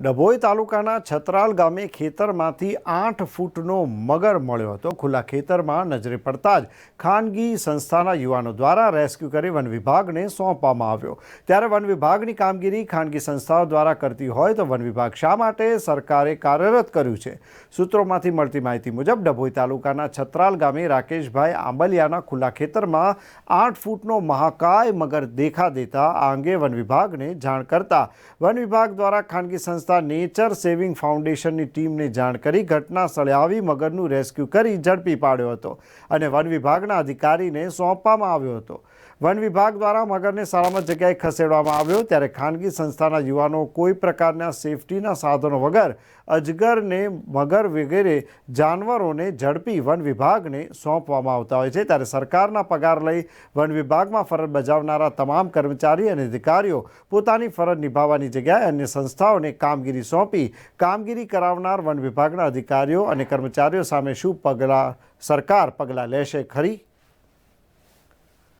ડભોઈ તાલુકાના છતરાલ ગામે ખેતરમાંથી આઠ ફૂટનો મગર મળ્યો હતો. ખુલ્લા ખેતરમાં નજરે પડતા જ ખાનગી સંસ્થાના યુવાનો દ્વારા રેસ્ક્યુ કરી વન વિભાગને સોંપવામાં આવ્યો. ત્યારે વન વિભાગની કામગીરી ખાનગી સંસ્થાઓ દ્વારા કરતી હોય તો વન વિભાગ શા માટે સરકારે કાર્યરત કર્યું છે? સૂત્રોમાંથી મળતી માહિતી મુજબ, ડભોઈ તાલુકાના છતરાલ ગામે રાકેશભાઈ આંબલિયાના ખુલ્લા ખેતરમાં આઠ ફૂટનો મહાકાય મગર દેખા દેતા આ અંગે વન વિભાગને જાણ કરતા વન વિભાગ દ્વારા ખાનગી સંસ્થા નેચર સેવિંગ ફાઉન્ડેશનની ટીમને જાણ કરી ઘટના સ્થળે આવી મગરનું રેસ્ક્યુ કરી ઝડપી પાડ્યો હતો અને વન વિભાગના અધિકારીને સોંપવામાં આવ્યો હતો. વન વિભાગ દ્વારા મગરને સલામત જગ્યાએ ખસેડવામાં આવ્યો ત્યારે ખાનગી સંસ્થાના યુવાનો કોઈ પ્રકારના સેફટીના સાધનો વગર અજગરને મગર વગેરે જાનવરોને ઝડપી વન વિભાગને સોંપવામાં આવતા હોય છે. ત્યારે સરકારના પગાર લઈ વન વિભાગમાં ફરજ બજાવનારા તમામ કર્મચારી અને અધિકારીઓ પોતાની ફરજ નિભાવવાની જગ્યાએ અન્ય સંસ્થાઓને કામગીરી સોંપી કામગીરી કરાવનાર વન વિભાગના અધિકારીઓ અને કર્મચારીઓ સામે શું પગલાં સરકાર પગલાં લેશે ખરી?